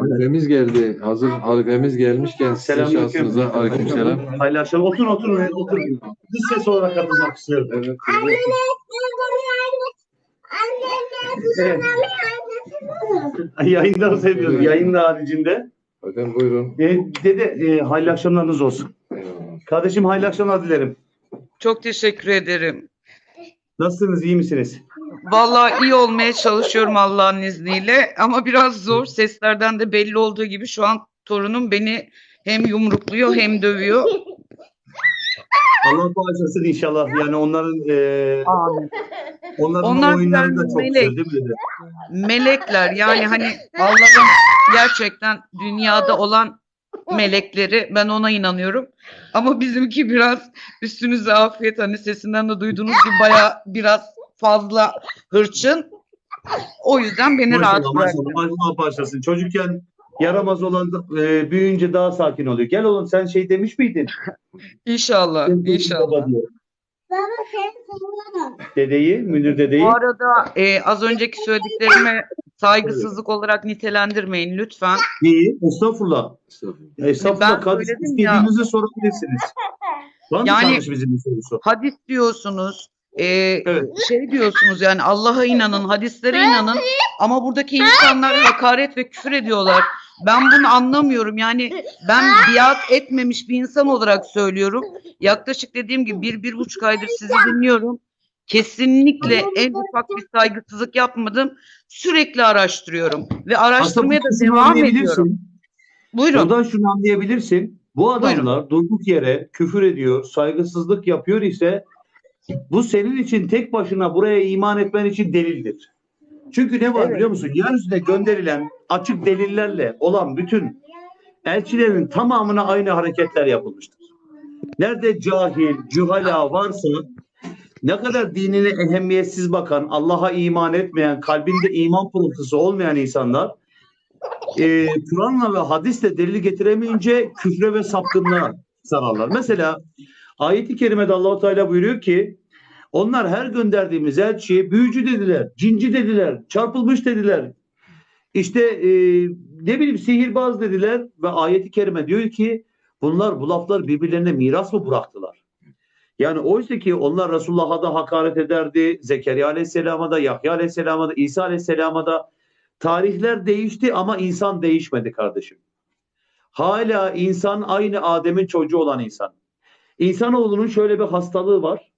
Halifemiz geldi. Hazır halifemiz gelmişken size Selamünaleyküm. şahsınıza aleykümselam. Hayırlı akşamlar. Oturun oturun. oturun. Dış ses olarak katılmak istiyorum. Evet. Evet. Yayınları seviyorum. Yayın haricinde. Hocam buyurun. E, dede e, hayırlı akşamlarınız olsun. Eyvallah. Kardeşim hayırlı akşamlar dilerim. Çok teşekkür ederim. Nasılsınız? iyi misiniz? Vallahi iyi olmaya çalışıyorum Allah'ın izniyle ama biraz zor. Seslerden de belli olduğu gibi şu an torunum beni hem yumrukluyor hem dövüyor. Allah bağışlasın inşallah. Yani onların e, Amin. onların Onlar oyunları da çok melek. güzel değil mi? Melekler yani hani Allah'ın gerçekten dünyada olan melekleri ben ona inanıyorum. Ama bizimki biraz üstünüze afiyet hani sesinden de duyduğunuz gibi baya biraz fazla hırçın. O yüzden beni rahat Maşallah bıraktı. maşallah. Allah bağışlasın. Çocukken yaramaz olan e, büyüyünce daha sakin oluyor. Gel oğlum sen şey demiş miydin? İnşallah, Sen inşallah. Baba seni seviyorum. Dedeyi, Münir dedeyi. Bu arada e, az önceki söylediklerime saygısızlık olarak nitelendirmeyin lütfen. İyi. Estağfurullah. Estağfurullah. Estağfurullah. Ben Kardeşim ya. sorabilirsiniz. Var Yani- bir sorusu? Hadis diyorsunuz, e, Evet. şey diyorsunuz yani Allah'a inanın, hadislere inanın ama buradaki insanlar hakaret ve küfür ediyorlar. Ben bunu anlamıyorum. Yani ben biat etmemiş bir insan olarak söylüyorum. Yaklaşık dediğim gibi bir, bir buçuk aydır sizi dinliyorum. Kesinlikle en ufak bir saygısızlık yapmadım. Sürekli araştırıyorum ve araştırmaya da devam ediyorum. Buyurun. Buradan şunu anlayabilirsin. Bu adamlar durduk yere küfür ediyor, saygısızlık yapıyor ise bu senin için tek başına buraya iman etmen için delildir. Çünkü ne var Evet. biliyor musun? Yeryüzüne gönderilen açık delillerle olan bütün elçilerin tamamına aynı hareketler yapılmıştır. Nerede cahil, cühala varsa ne kadar dinine ehemmiyetsiz bakan, Allah'a iman etmeyen, kalbinde iman pırıltısı olmayan insanlar e, Kur'an'la ve hadisle delil getiremeyince küfre ve sapkınlığa sararlar. Mesela ayeti kerimede Allahu Teala buyuruyor ki onlar her gönderdiğimiz elçiye büyücü dediler, cinci dediler, çarpılmış dediler. İşte e, ne bileyim sihirbaz dediler ve ayeti kerime diyor ki bunlar bu laflar birbirlerine miras mı bıraktılar? Yani oysa ki onlar Resulullah'a da hakaret ederdi, Zekeriya Aleyhisselam'a da, Yahya Aleyhisselam'a da, İsa Aleyhisselam'a da Tarihler değişti ama insan değişmedi kardeşim. Hala insan aynı Adem'in çocuğu olan insan. İnsanoğlunun şöyle bir hastalığı var.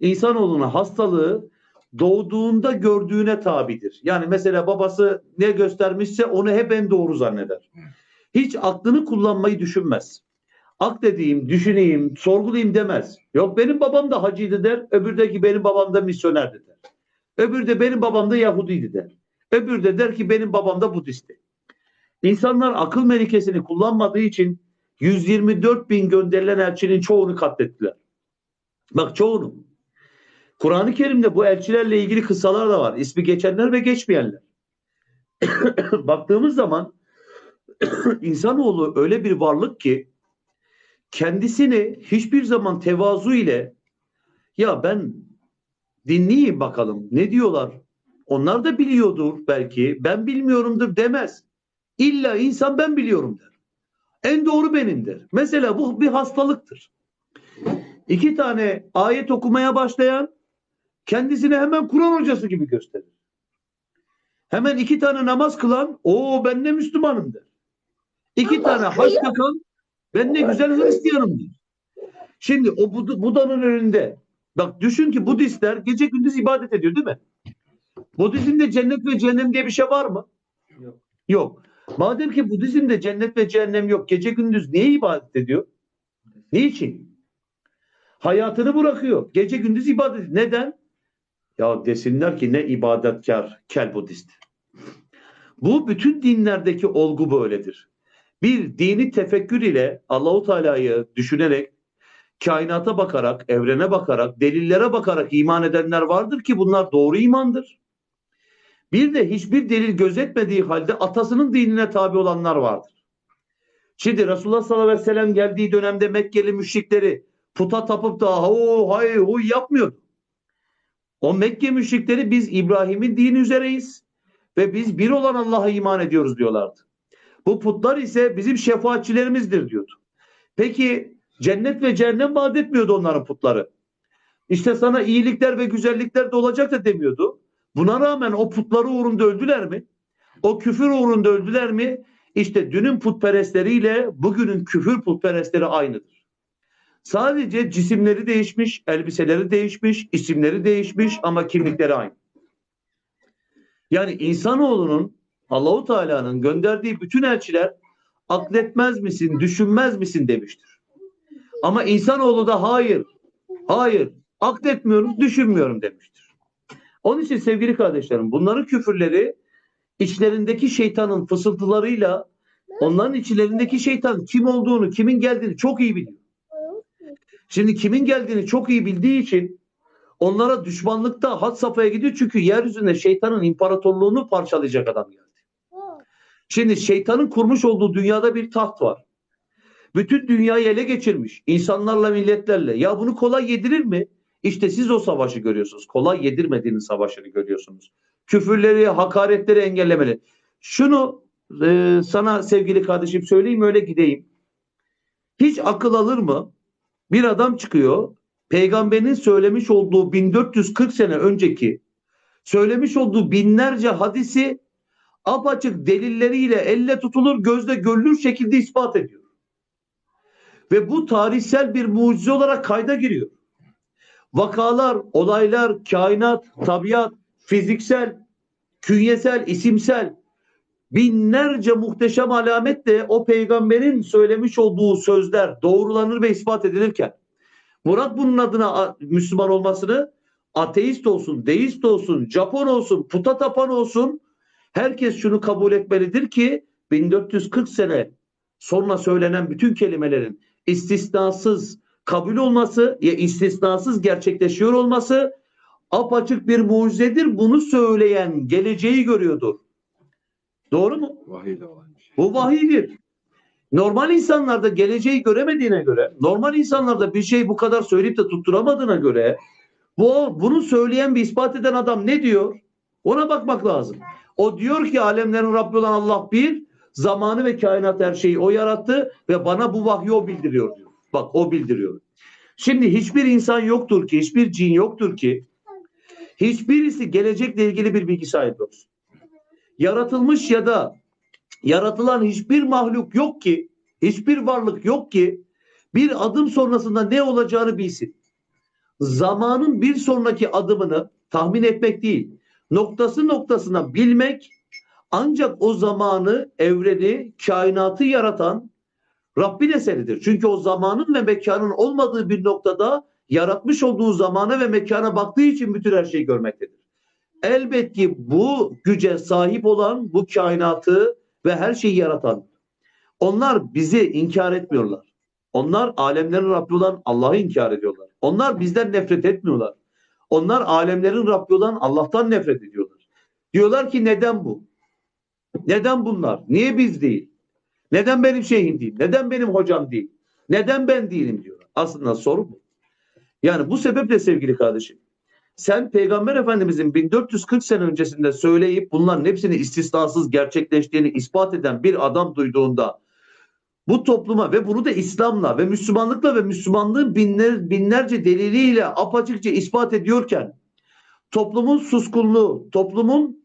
İnsanoğlunun hastalığı doğduğunda gördüğüne tabidir. Yani mesela babası ne göstermişse onu hep en doğru zanneder. Hiç aklını kullanmayı düşünmez. Ak dediğim, düşüneyim, sorgulayayım demez. Yok benim babam da hacıydı der, öbürdeki benim babam da misyonerdi der. Öbürü de benim babam da Yahudiydi der. Öbürü de der ki benim babam da Budist'ti. İnsanlar akıl melikesini kullanmadığı için 124 bin gönderilen elçinin çoğunu katlettiler. Bak çoğunu. Kur'an-ı Kerim'de bu elçilerle ilgili kıssalar da var. İsmi geçenler ve geçmeyenler. Baktığımız zaman insanoğlu öyle bir varlık ki kendisini hiçbir zaman tevazu ile ya ben dinleyeyim bakalım ne diyorlar onlar da biliyordur belki. Ben bilmiyorumdur demez. İlla insan ben biliyorum der. En doğru benimdir. Mesela bu bir hastalıktır. İki tane ayet okumaya başlayan kendisini hemen Kur'an hocası gibi gösterir. Hemen iki tane namaz kılan o ben ne Müslümanım der. İki tane haç takan ben ne güzel Hristiyanım der. Şimdi o Bud- Buda'nın önünde bak düşün ki Budistler gece gündüz ibadet ediyor değil mi? Budizmde cennet ve cehennem diye bir şey var mı? Yok. Yok. Madem ki Budizmde cennet ve cehennem yok, gece gündüz niye ibadet ediyor? Niçin? Hayatını bırakıyor. Gece gündüz ibadet. Neden? Ya desinler ki ne ibadetkar kel Budist. Bu bütün dinlerdeki olgu böyledir. Bir dini tefekkür ile Allahu Teala'yı düşünerek kainata bakarak, evrene bakarak, delillere bakarak iman edenler vardır ki bunlar doğru imandır. Bir de hiçbir delil gözetmediği halde atasının dinine tabi olanlar vardır. Şimdi Resulullah sallallahu aleyhi ve sellem geldiği dönemde Mekkeli müşrikleri puta tapıp da ho hay huy yapmıyordu. O Mekke müşrikleri biz İbrahim'in dini üzereyiz ve biz bir olan Allah'a iman ediyoruz diyorlardı. Bu putlar ise bizim şefaatçilerimizdir diyordu. Peki cennet ve cehennem vaat etmiyordu onların putları. İşte sana iyilikler ve güzellikler de olacak da demiyordu. Buna rağmen o putları uğrunda öldüler mi? O küfür uğrunda öldüler mi? İşte dünün putperestleriyle bugünün küfür putperestleri aynıdır. Sadece cisimleri değişmiş, elbiseleri değişmiş, isimleri değişmiş ama kimlikleri aynı. Yani insanoğlunun Allahu Teala'nın gönderdiği bütün elçiler akletmez misin, düşünmez misin demiştir. Ama insanoğlu da hayır, hayır, akletmiyorum, düşünmüyorum demiştir. Onun için sevgili kardeşlerim bunların küfürleri içlerindeki şeytanın fısıltılarıyla onların içlerindeki şeytan kim olduğunu, kimin geldiğini çok iyi biliyor. Şimdi kimin geldiğini çok iyi bildiği için onlara düşmanlıkta had safhaya gidiyor çünkü yeryüzünde şeytanın imparatorluğunu parçalayacak adam geldi. Şimdi şeytanın kurmuş olduğu dünyada bir taht var. Bütün dünyayı ele geçirmiş. insanlarla milletlerle. Ya bunu kolay yedirir mi? İşte siz o savaşı görüyorsunuz. Kolay yedirmediğinin savaşını görüyorsunuz. Küfürleri, hakaretleri engellemeli. Şunu e, sana sevgili kardeşim söyleyeyim öyle gideyim. Hiç akıl alır mı? Bir adam çıkıyor. Peygamberin söylemiş olduğu 1440 sene önceki söylemiş olduğu binlerce hadisi apaçık delilleriyle elle tutulur, gözle görülür şekilde ispat ediyor. Ve bu tarihsel bir mucize olarak kayda giriyor. Vakalar, olaylar, kainat, tabiat, fiziksel, künyesel, isimsel binlerce muhteşem alametle o peygamberin söylemiş olduğu sözler doğrulanır ve ispat edilirken Murat bunun adına Müslüman olmasını ateist olsun, deist olsun, Japon olsun, puta tapan olsun herkes şunu kabul etmelidir ki 1440 sene sonra söylenen bütün kelimelerin istisnasız kabul olması ya istisnasız gerçekleşiyor olması apaçık bir mucizedir. Bunu söyleyen geleceği görüyordur. Doğru mu? Vahiy olaymış. Bu vahiydir. Normal insanlarda geleceği göremediğine göre, normal insanlarda bir şey bu kadar söyleyip de tutturamadığına göre bu bunu söyleyen bir ispat eden adam ne diyor? Ona bakmak lazım. O diyor ki alemlerin Rabbi olan Allah bir, zamanı ve kainat her şeyi o yarattı ve bana bu vahyi o bildiriyor diyor. Bak o bildiriyor. Şimdi hiçbir insan yoktur ki, hiçbir cin yoktur ki hiçbirisi gelecekle ilgili bir bilgi sahibi olsun. Yaratılmış ya da yaratılan hiçbir mahluk yok ki, hiçbir varlık yok ki bir adım sonrasında ne olacağını bilsin. Zamanın bir sonraki adımını tahmin etmek değil, noktası noktasına bilmek ancak o zamanı, evreni, kainatı yaratan Rabbin eseridir. Çünkü o zamanın ve mekanın olmadığı bir noktada yaratmış olduğu zamana ve mekana baktığı için bütün her şeyi görmektedir. Elbet ki bu güce sahip olan, bu kainatı ve her şeyi yaratan, onlar bizi inkar etmiyorlar. Onlar alemlerin Rabbi olan Allah'ı inkar ediyorlar. Onlar bizden nefret etmiyorlar. Onlar alemlerin Rabbi olan Allah'tan nefret ediyorlar. Diyorlar ki neden bu? Neden bunlar? Niye biz değil? Neden benim şeyhim değil? Neden benim hocam değil? Neden ben değilim diyorlar. Aslında soru bu. Yani bu sebeple sevgili kardeşim sen Peygamber Efendimizin 1440 sene öncesinde söyleyip bunların hepsini istisnasız gerçekleştiğini ispat eden bir adam duyduğunda bu topluma ve bunu da İslam'la ve Müslümanlıkla ve Müslümanlığın binler, binlerce deliliyle apaçıkça ispat ediyorken toplumun suskunluğu, toplumun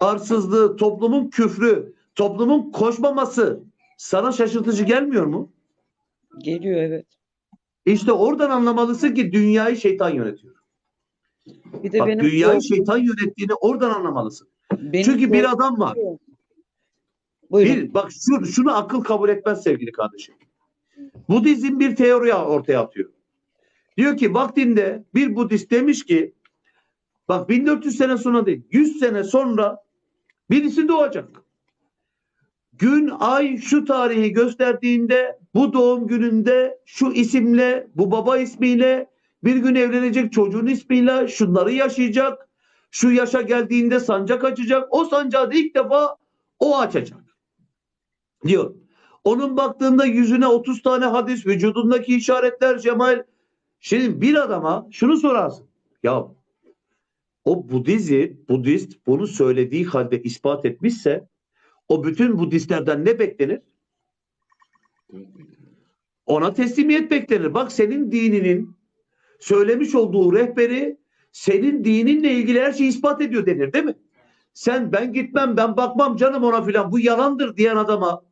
arsızlığı, toplumun küfrü, toplumun koşmaması sana şaşırtıcı gelmiyor mu? Geliyor evet. İşte oradan anlamalısın ki dünyayı şeytan yönetiyor. Bir de Bak benim dünyayı korkum- şeytan yönettiğini oradan anlamalısın. benim Çünkü bir adam var. Buyurun. Bir, bak şu, şunu akıl kabul etmez sevgili kardeşim. Budizm bir teori ortaya atıyor. Diyor ki vaktinde bir Budist demiş ki bak 1400 sene sonra değil 100 sene sonra birisi doğacak. Gün, ay şu tarihi gösterdiğinde bu doğum gününde şu isimle, bu baba ismiyle bir gün evlenecek çocuğun ismiyle şunları yaşayacak. Şu yaşa geldiğinde sancak açacak. O sancağı da ilk defa o açacak diyor. Onun baktığında yüzüne 30 tane hadis, vücudundaki işaretler, cemal. Şimdi bir adama şunu sorarsın. Ya o Budizm, Budist bunu söylediği halde ispat etmişse O bütün Budistlerden ne beklenir? Ona teslimiyet beklenir. Bak senin dininin söylemiş olduğu rehberi senin dininle ilgili her şeyi ispat ediyor denir değil mi? Sen ben gitmem ben bakmam canım ona filan bu yalandır diyen adama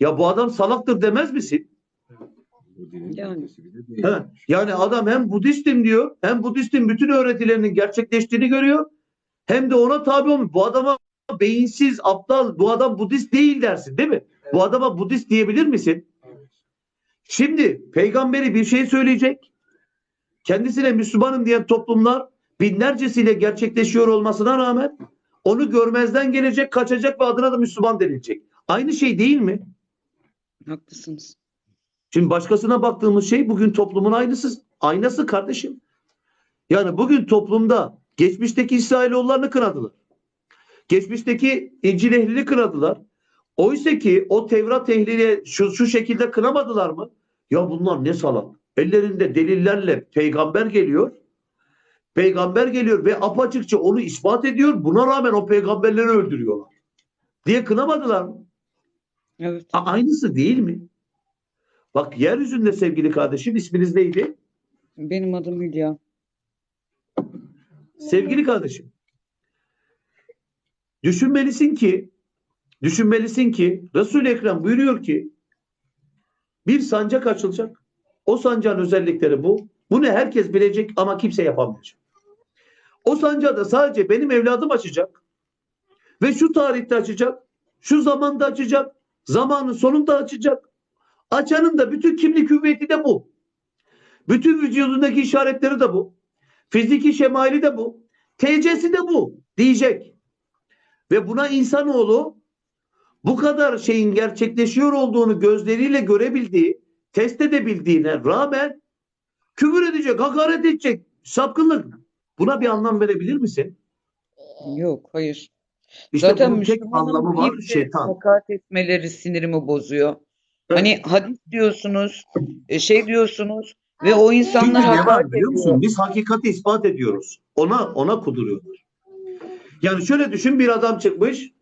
ya bu adam salaktır demez misin? Yani. He, yani adam hem Budistim diyor hem Budistin bütün öğretilerinin gerçekleştiğini görüyor hem de ona tabi olmuş. Bu adama beyinsiz, aptal, bu adam Budist değil dersin değil mi? Bu adama Budist diyebilir misin? Şimdi peygamberi bir şey söyleyecek. Kendisine Müslümanım diyen toplumlar binlercesiyle gerçekleşiyor olmasına rağmen onu görmezden gelecek, kaçacak ve adına da Müslüman denilecek. Aynı şey değil mi? Haklısınız. Şimdi başkasına baktığımız şey bugün toplumun aynısı, aynası kardeşim. Yani bugün toplumda geçmişteki İsrailoğullarını kınadılar. Geçmişteki İncil ehlini kınadılar. Oysa ki o Tevrat ehliyle şu, şu şekilde kınamadılar mı? Ya bunlar ne salak. Ellerinde delillerle peygamber geliyor. Peygamber geliyor ve apaçıkça onu ispat ediyor. Buna rağmen o peygamberleri öldürüyorlar. Diye kınamadılar mı? Evet. A- aynısı değil mi? Bak yeryüzünde sevgili kardeşim isminiz neydi? Benim adım Hülya. Sevgili kardeşim. Düşünmelisin ki düşünmelisin ki Resul-i Ekrem buyuruyor ki bir sancak açılacak. O sancağın özellikleri bu. Bunu herkes bilecek ama kimse yapamayacak. O sancağı da sadece benim evladım açacak. Ve şu tarihte açacak. Şu zamanda açacak. Zamanın sonunda açacak. Açanın da bütün kimlik hüviyeti de bu. Bütün vücudundaki işaretleri de bu. Fiziki şemali de bu. TC'si de bu diyecek. Ve buna insanoğlu bu kadar şeyin gerçekleşiyor olduğunu gözleriyle görebildiği, test edebildiğine rağmen küfür edecek, hakaret edecek, sapkınlık. Buna bir anlam verebilir misin? Yok, hayır. İşte Zaten bunun tek anlamı var şeytan. hakaret etmeleri sinirimi bozuyor. Hani hadis diyorsunuz, e, şey diyorsunuz ve o Çünkü insanlar ne var biliyor ediyor. musun? Biz hakikati ispat ediyoruz. Ona ona kuduruyorlar. Yani şöyle düşün bir adam çıkmış,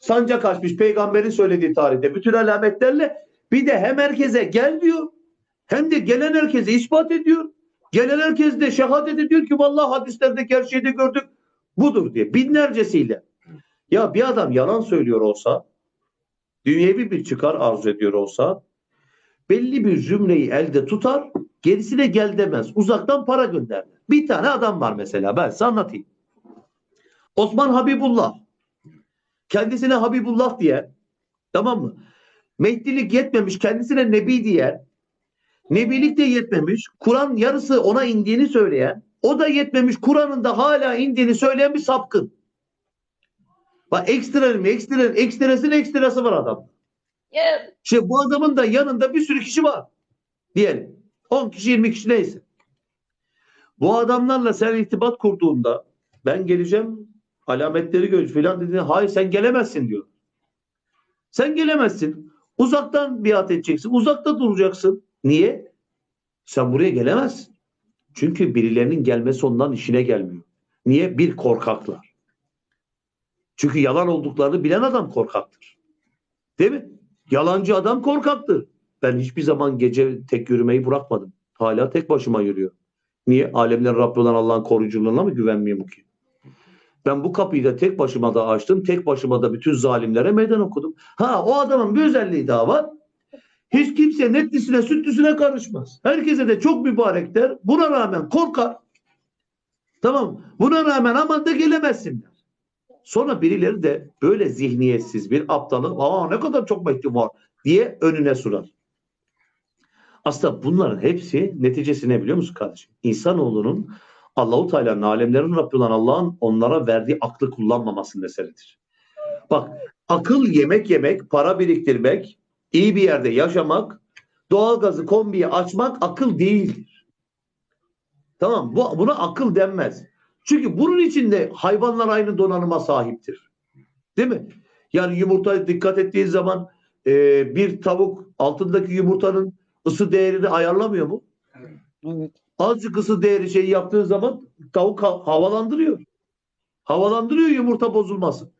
sancak açmış peygamberin söylediği tarihte bütün alametlerle bir de hem herkese gel diyor hem de gelen herkese ispat ediyor. Gelen herkes de şehadet ediyor ki vallahi hadislerdeki her şeyi de gördük. Budur diye binlercesiyle. Ya bir adam yalan söylüyor olsa dünyevi bir çıkar arzu ediyor olsa belli bir cümleyi elde tutar gerisine gel demez. Uzaktan para gönderler. Bir tane adam var mesela ben size anlatayım. Osman Habibullah. Kendisine Habibullah diye tamam mı? Mehdilik yetmemiş kendisine Nebi diye Nebilik de yetmemiş. Kur'an yarısı ona indiğini söyleyen o da yetmemiş. Kur'an'ın da hala indiğini söyleyen bir sapkın. Bak ekstrem, ekstrem, ekstrasının ekstrası var adam. İşte bu adamın da yanında bir sürü kişi var. Diyelim. 10 kişi 20 kişi neyse. Bu adamlarla sen irtibat kurduğunda ben geleceğim alametleri gör filan dediğinde hayır sen gelemezsin diyor. Sen gelemezsin. Uzaktan biat edeceksin. Uzakta duracaksın. Niye? Sen buraya gelemezsin. Çünkü birilerinin gelmesi ondan işine gelmiyor. Niye? Bir korkaklar. Çünkü yalan olduklarını bilen adam korkaktır. Değil mi? Yalancı adam korkaktır. Ben hiçbir zaman gece tek yürümeyi bırakmadım. Hala tek başıma yürüyor. Niye? Alemlerin Rabbi olan Allah'ın koruyuculuğuna mı güvenmiyorum ki? Ben bu kapıyı da tek başıma da açtım. Tek başıma da bütün zalimlere meydan okudum. Ha o adamın bir özelliği daha var. Hiç kimse netlisine sütlüsüne karışmaz. Herkese de çok mübarek der. Buna rağmen korkar. Tamam? Buna rağmen aman da gelemezsin der. Sonra birileri de böyle zihniyetsiz bir aptalı aa ne kadar çok mektup var diye önüne sunar. Aslında bunların hepsi neticesi ne biliyor musun kardeşim? İnsanoğlunun Allahu Teala'nın alemlerin Rabbi olan Allah'ın onlara verdiği aklı kullanmaması meseledir. Bak akıl yemek yemek, para biriktirmek, iyi bir yerde yaşamak, doğalgazı kombiyi açmak akıl değildir. Tamam bu, buna akıl denmez. Çünkü bunun içinde hayvanlar aynı donanıma sahiptir. Değil mi? Yani yumurtaya dikkat ettiğin zaman e, bir tavuk altındaki yumurtanın ısı değerini ayarlamıyor mu? Evet. Azıcık ısı değeri şeyi yaptığın zaman tavuk ha- havalandırıyor. Havalandırıyor yumurta bozulmasın.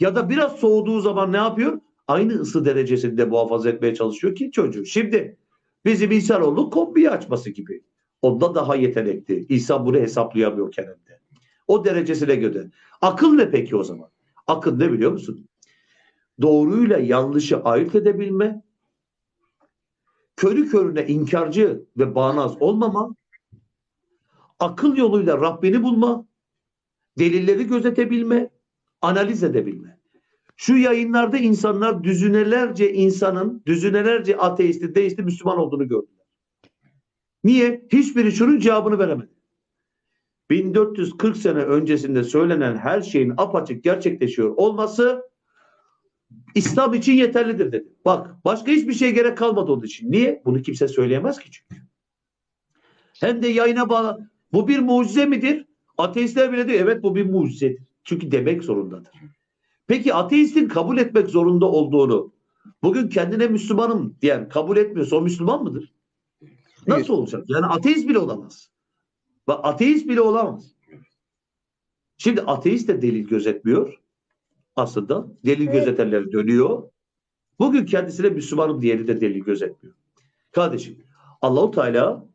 Ya da biraz soğuduğu zaman ne yapıyor? Aynı ısı derecesinde muhafaza etmeye çalışıyor ki çocuğu. Şimdi bizim insanoğlu kombiyi açması gibi. Onda daha yetenekli. İnsan bunu hesaplayamıyor kendinde. O derecesine göre. Akıl ne peki o zaman? Akıl ne biliyor musun? Doğruyla yanlışı ayırt edebilme, körü körüne inkarcı ve bağnaz olmama, akıl yoluyla Rabbini bulma, delilleri gözetebilme, analiz edebilme. Şu yayınlarda insanlar düzinelerce insanın, düzinelerce ateisti, deisti, Müslüman olduğunu gördüler. Niye? Hiçbiri şunun cevabını veremedi. 1440 sene öncesinde söylenen her şeyin apaçık gerçekleşiyor olması İslam için yeterlidir dedi. Bak başka hiçbir şeye gerek kalmadı onun için. Niye? Bunu kimse söyleyemez ki çünkü. Hem de yayına bağlı. Bu bir mucize midir? Ateistler bile diyor evet bu bir mucizedir. Çünkü demek zorundadır. Peki ateistin kabul etmek zorunda olduğunu bugün kendine Müslümanım diyen kabul etmiyorsa o Müslüman mıdır? Nasıl olacak? Yani ateist bile olamaz. Bak ateist bile olamaz. Şimdi ateist de delil gözetmiyor. Aslında delil gözetenler dönüyor. Bugün kendisine Müslümanım diyeni de delil gözetmiyor. Kardeşim Allahu Teala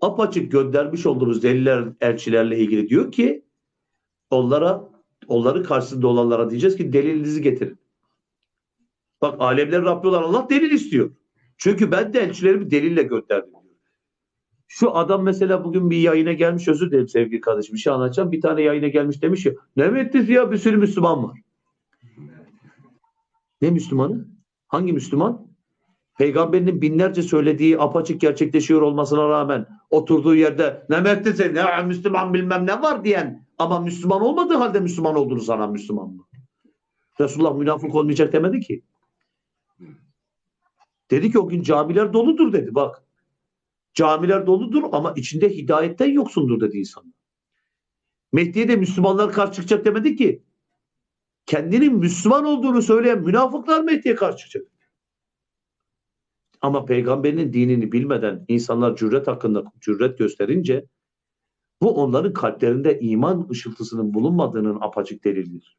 apaçık göndermiş olduğumuz deliller elçilerle ilgili diyor ki onlara onların karşısında olanlara diyeceğiz ki delilinizi getirin. Bak alemlerin Rabbi olan Allah delil istiyor. Çünkü ben de elçilerimi delille gönderdim. Şu adam mesela bugün bir yayına gelmiş özür dilerim sevgili kardeşim bir şey anlatacağım. Bir tane yayına gelmiş demiş ya ne mettiniz ya bir sürü Müslüman var. Ne Müslümanı? Hangi Müslüman? Peygamberinin binlerce söylediği apaçık gerçekleşiyor olmasına rağmen oturduğu yerde ne mettiniz ne Müslüman bilmem ne var diyen ama Müslüman olmadığı halde Müslüman olduğunu sanan Müslüman mı? Resulullah münafık olmayacak demedi ki. Dedi ki o gün camiler doludur dedi bak. Camiler doludur ama içinde hidayetten yoksundur dedi insan. Mehdi'ye de Müslümanlar karşı çıkacak demedi ki. Kendinin Müslüman olduğunu söyleyen münafıklar Mehdi'ye karşı çıkacak. Ama peygamberinin dinini bilmeden insanlar cüret hakkında cüret gösterince bu onların kalplerinde iman ışıltısının bulunmadığının apaçık delilidir.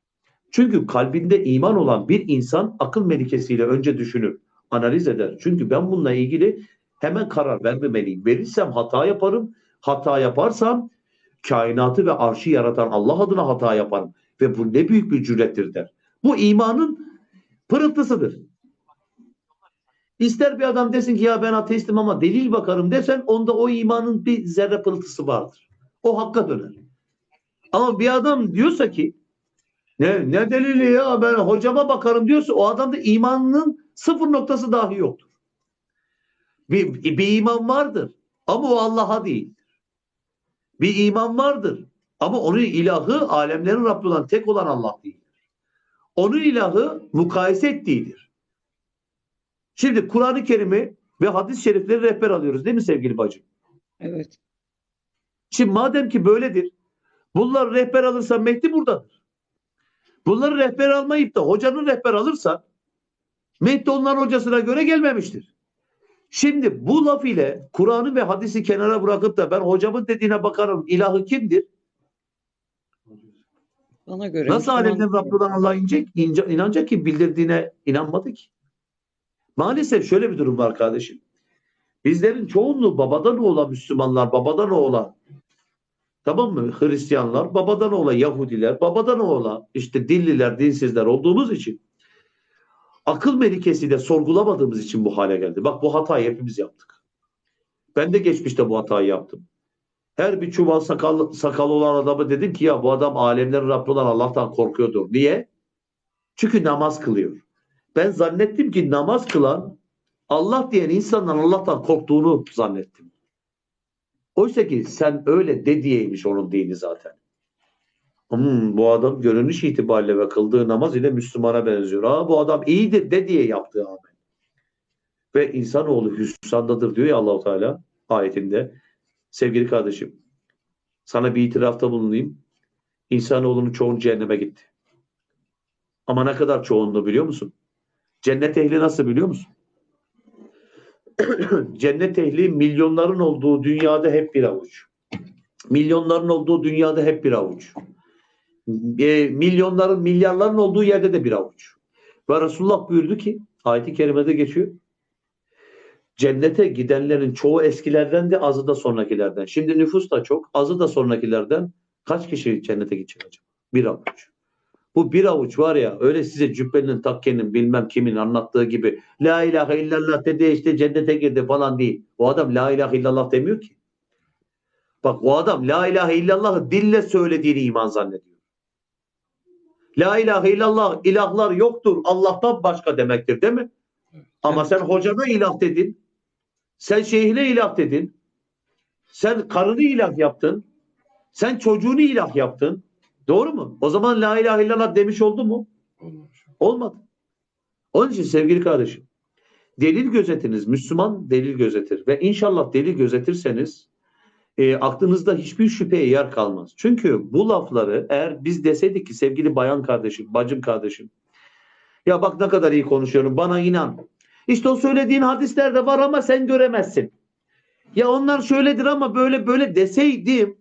Çünkü kalbinde iman olan bir insan akıl melikesiyle önce düşünür, analiz eder. Çünkü ben bununla ilgili hemen karar vermemeliyim. Verirsem hata yaparım. Hata yaparsam kainatı ve arşı yaratan Allah adına hata yaparım. Ve bu ne büyük bir cürettir der. Bu imanın pırıltısıdır. İster bir adam desin ki ya ben ateistim ama delil bakarım desen onda o imanın bir zerre pırıltısı vardır. O hakka döner. Ama bir adam diyorsa ki ne, ne delili ya ben hocama bakarım diyorsa o adamda imanının sıfır noktası dahi yoktur. Bir, bir iman vardır ama o Allah'a değil. Bir iman vardır ama onun ilahı alemlerin Rabbi olan tek olan Allah değildir. Onun ilahı mukayese ettiğidir. Şimdi Kur'an-ı Kerim'i ve hadis-i şerifleri rehber alıyoruz değil mi sevgili bacım? Evet. Şimdi madem ki böyledir, bunlar rehber alırsa Mehdi buradadır. Bunları rehber almayıp da hocanın rehber alırsa Mehdi onların hocasına göre gelmemiştir. Şimdi bu laf ile Kur'an'ı ve hadisi kenara bırakıp da ben hocamın dediğine bakarım ilahı kimdir? Bana göre. Nasıl alemden Rabbi olan Allah inecek, ince, inanacak ki bildirdiğine inanmadı ki. Maalesef şöyle bir durum var kardeşim. Bizlerin çoğunluğu babadan oğula Müslümanlar, babadan oğula tamam mı? Hristiyanlar, babadan oğula Yahudiler, babadan oğula işte dilliler, dinsizler olduğumuz için akıl melikesiyle sorgulamadığımız için bu hale geldi. Bak bu hatayı hepimiz yaptık. Ben de geçmişte bu hatayı yaptım. Her bir çuval sakal, sakal olan adamı dedim ki ya bu adam alemlerin Rabbi olan Allah'tan korkuyordur. Niye? Çünkü namaz kılıyor. Ben zannettim ki namaz kılan Allah diyen insandan Allah'tan korktuğunu zannettim. Oysa ki sen öyle de diyeymiş onun dini zaten. Hmm, bu adam görünüş itibariyle ve kıldığı namaz ile Müslümana benziyor. Aa, bu adam iyidir de diye yaptığı amel. Ve insanoğlu hüsrandadır diyor ya Allahu Teala ayetinde. Sevgili kardeşim, sana bir itirafta bulunayım. İnsanoğlunun çoğun cehenneme gitti. Ama ne kadar çoğunluğu biliyor musun? Cennet ehli nasıl biliyor musun? Cennet ehli milyonların olduğu dünyada hep bir avuç. Milyonların olduğu dünyada hep bir avuç. e, milyonların, milyarların olduğu yerde de bir avuç. Ve Resulullah buyurdu ki, ayet-i kerimede geçiyor. Cennete gidenlerin çoğu eskilerden de azı da sonrakilerden. Şimdi nüfus da çok, azı da sonrakilerden kaç kişi cennete gidecek acaba? Bir avuç. Bu bir avuç var ya öyle size cübbenin takkenin bilmem kimin anlattığı gibi la ilahe illallah dedi işte cennete girdi falan değil. O adam la ilahe illallah demiyor ki. Bak o adam la ilahe illallahı dille söylediğini iman zannediyor. La ilahe illallah ilahlar yoktur Allah'tan başka demektir değil mi? Ama sen hocana ilah dedin. Sen şeyhine ilah dedin. Sen karını ilah yaptın. Sen çocuğunu ilah yaptın. Doğru mu? O zaman la ilahe illallah demiş oldu mu? Olmadı. Onun için sevgili kardeşim delil gözetiniz. Müslüman delil gözetir. Ve inşallah delil gözetirseniz e, aklınızda hiçbir şüpheye yer kalmaz. Çünkü bu lafları eğer biz deseydik ki sevgili bayan kardeşim, bacım kardeşim ya bak ne kadar iyi konuşuyorum bana inan. İşte o söylediğin hadislerde var ama sen göremezsin. Ya onlar şöyledir ama böyle böyle deseydim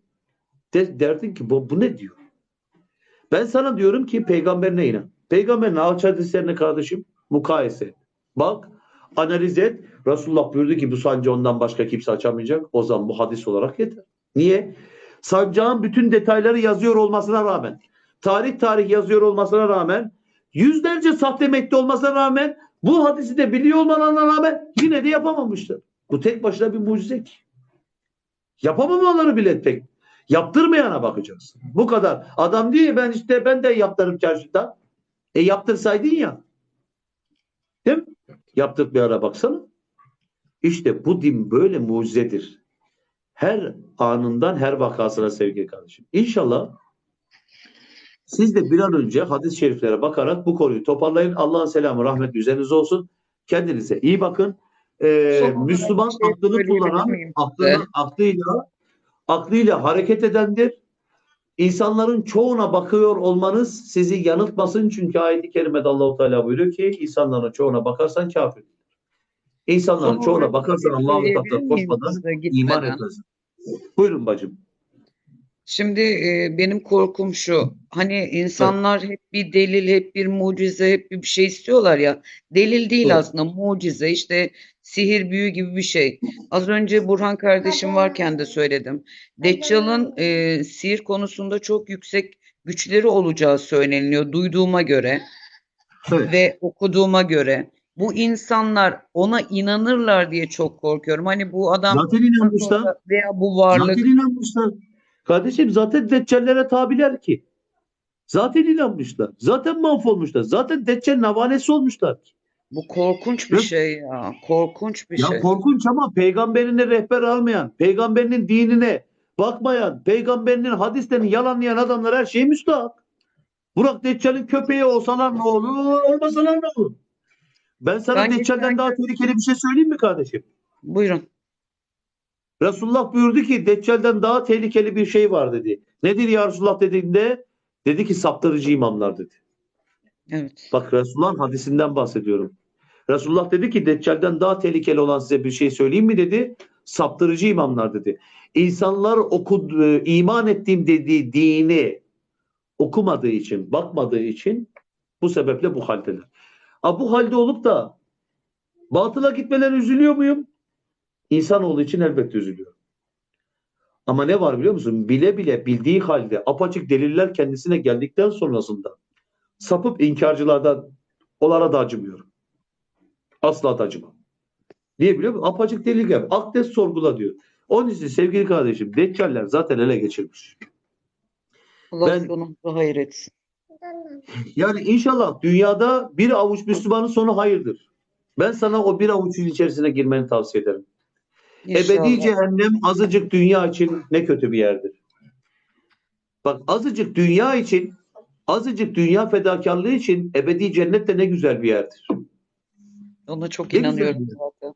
de, derdin ki bu, bu ne diyor? Ben sana diyorum ki peygamberine inan. Peygamberin ağaç hadislerine kardeşim mukayese. Bak analiz et. Resulullah buyurdu ki bu sancı ondan başka kimse açamayacak. O zaman bu hadis olarak yeter. Niye? Sancağın bütün detayları yazıyor olmasına rağmen, tarih tarih yazıyor olmasına rağmen, yüzlerce sahte metni olmasına rağmen, bu hadisi de biliyor olmalarına rağmen yine de yapamamışlar. Bu tek başına bir mucize ki. Yapamamaları bile tek. Yaptırmayana bakacağız. Bu kadar. Adam diyor ben işte ben de yaptırırım çarşıda. E yaptırsaydın ya. Değil mi? Yaptık bir ara baksana. İşte bu din böyle mucizedir. Her anından her vakasına sevgili kardeşim. İnşallah siz de bir an önce hadis-i şeriflere bakarak bu konuyu toparlayın. Allah'ın selamı, rahmeti üzerinize olsun. Kendinize iyi bakın. Ee, Müslüman şey aklını kullanan, aklını, aklıyla, aklıyla hareket edendir. İnsanların çoğuna bakıyor olmanız sizi yanıltmasın. Çünkü ayet-i kerimede Allahu Teala buyuruyor ki insanların çoğuna bakarsan kafir. İnsanların Son çoğuna bakarsan Allah'ın miyim koşmadan iman etmezsin. Buyurun bacım. Şimdi e, benim korkum şu. Hani insanlar hep bir delil, hep bir mucize, hep bir şey istiyorlar ya. Delil değil Evet. aslında mucize. işte sihir, büyü gibi bir şey. Az önce Burhan kardeşim varken de söyledim. Deccal'ın e, sihir konusunda çok yüksek güçleri olacağı söyleniliyor duyduğuma göre Evet. ve okuduğuma göre. Bu insanlar ona inanırlar diye çok korkuyorum. Hani bu adam Zaten inanmışlar. veya bu varlık Zaten inanmışlar. Kardeşim zaten deccallere tabiler ki. Zaten inanmışlar. Zaten mahvolmuşlar. Zaten deccalin havanesi olmuşlar ki. Bu korkunç bir Ya- şey ya. Korkunç bir Ya şey. korkunç ama peygamberine rehber almayan, peygamberinin dinine bakmayan, peygamberinin hadislerini yalanlayan adamlar her şeye müstahak. Burak Deccal'in köpeği olsalar ne olur, olmasalar ne olur? Ben sana Ben Deccal'den daha tehlikeli bir şey söyleyeyim mi kardeşim? Buyurun. Resulullah buyurdu ki Deccal'den daha tehlikeli bir şey var dedi. Nedir ya Resulullah dediğinde? Dedi ki saptırıcı imamlar dedi. Evet. Bak Resulullah'ın hadisinden bahsediyorum. Resulullah dedi ki Deccal'den daha tehlikeli olan size bir şey söyleyeyim mi dedi. Saptırıcı imamlar dedi. İnsanlar oku, e, iman ettiğim dediği dini okumadığı için, bakmadığı için bu sebeple bu haldeler. Ha, bu halde olup da batıla gitmelerine üzülüyor muyum? İnsanoğlu için elbette üzülüyor. Ama ne var biliyor musun? Bile bile bildiği halde apaçık deliller kendisine geldikten sonrasında sapıp inkarcılardan onlara da acımıyorum. Asla da acımam. Niye biliyor musun? Apaçık delil gel. Akdes sorgula diyor. Onun için sevgili kardeşim Deccaller zaten ele geçirmiş. Allah Ben- sonumuzu hayır etsin. Yani inşallah dünyada bir avuç Müslümanın sonu hayırdır. Ben sana o bir avuçun içerisine girmeni tavsiye ederim. Ebedi İnşallah. cehennem azıcık dünya için ne kötü bir yerdir. Bak azıcık dünya için, azıcık dünya fedakarlığı için ebedi cennet de ne güzel bir yerdir. Ona çok Ne güzel inanıyorum bir- zaten.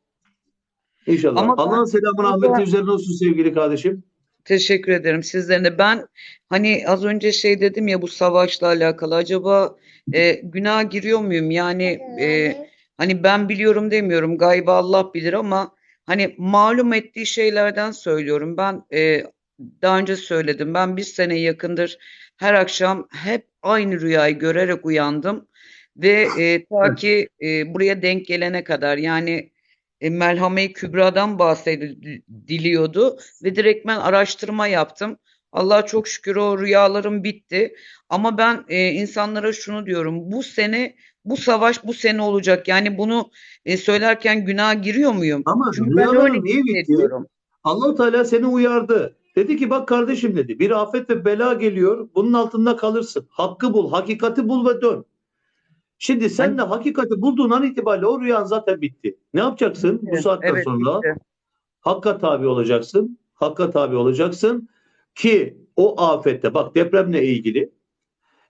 İnşallah. Ama ben- Allah'ın selamı burada- rahmeti üzerine olsun sevgili kardeşim. Teşekkür ederim sizlerin de. Ben hani az önce şey dedim ya bu savaşla alakalı acaba e, günah giriyor muyum? Yani e, hani ben biliyorum demiyorum. Gaybı Allah bilir ama hani malum ettiği şeylerden söylüyorum. Ben e, daha önce söyledim. Ben bir sene yakındır her akşam hep aynı rüyayı görerek uyandım ve e, ta ki e, buraya denk gelene kadar yani e, Melhame-i Kübra'dan bahsediliyordu ve direkt ben araştırma yaptım. Allah'a çok şükür o rüyalarım bitti. Ama ben e, insanlara şunu diyorum. Bu sene bu savaş bu sene olacak. Yani bunu e, söylerken günah giriyor muyum? Ama Çünkü ben öyle niye bitti? Allahu Teala seni uyardı. Dedi ki bak kardeşim dedi bir afet ve bela geliyor. Bunun altında kalırsın. Hakkı bul, hakikati bul ve dön. Şimdi sen de hakikati bulduğun an itibariyle o rüyan zaten bitti. Ne yapacaksın bu saatten Evet, sonra? bitti. Hakka tabi olacaksın. Hakka tabi olacaksın ki o afette bak depremle ilgili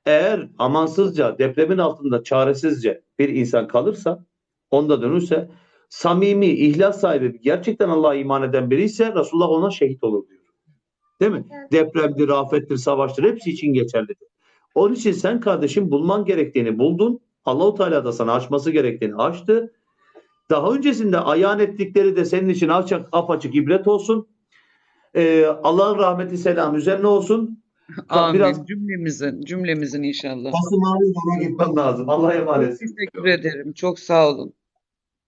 eğer amansızca depremin altında çaresizce bir insan kalırsa onda dönürse samimi, ihlas sahibi gerçekten Allah'a iman eden biri ise Resulullah ona şehit olur diyor. Değil mi? Depremdir, afettir, savaştır hepsi için geçerlidir. Onun için sen kardeşim bulman gerektiğini buldun. Allahu Teala da sana açması gerektiğini açtı. Daha öncesinde ayan ettikleri de senin için açık, apaçık ibret olsun. Ee, Allah'ın rahmeti selam üzerine olsun. Amin. biraz- Cümlemizin, cümlemizin inşallah. Kasım ayı gitmem lazım. Allah'a emanet. Teşekkür ederim. Çok sağ olun.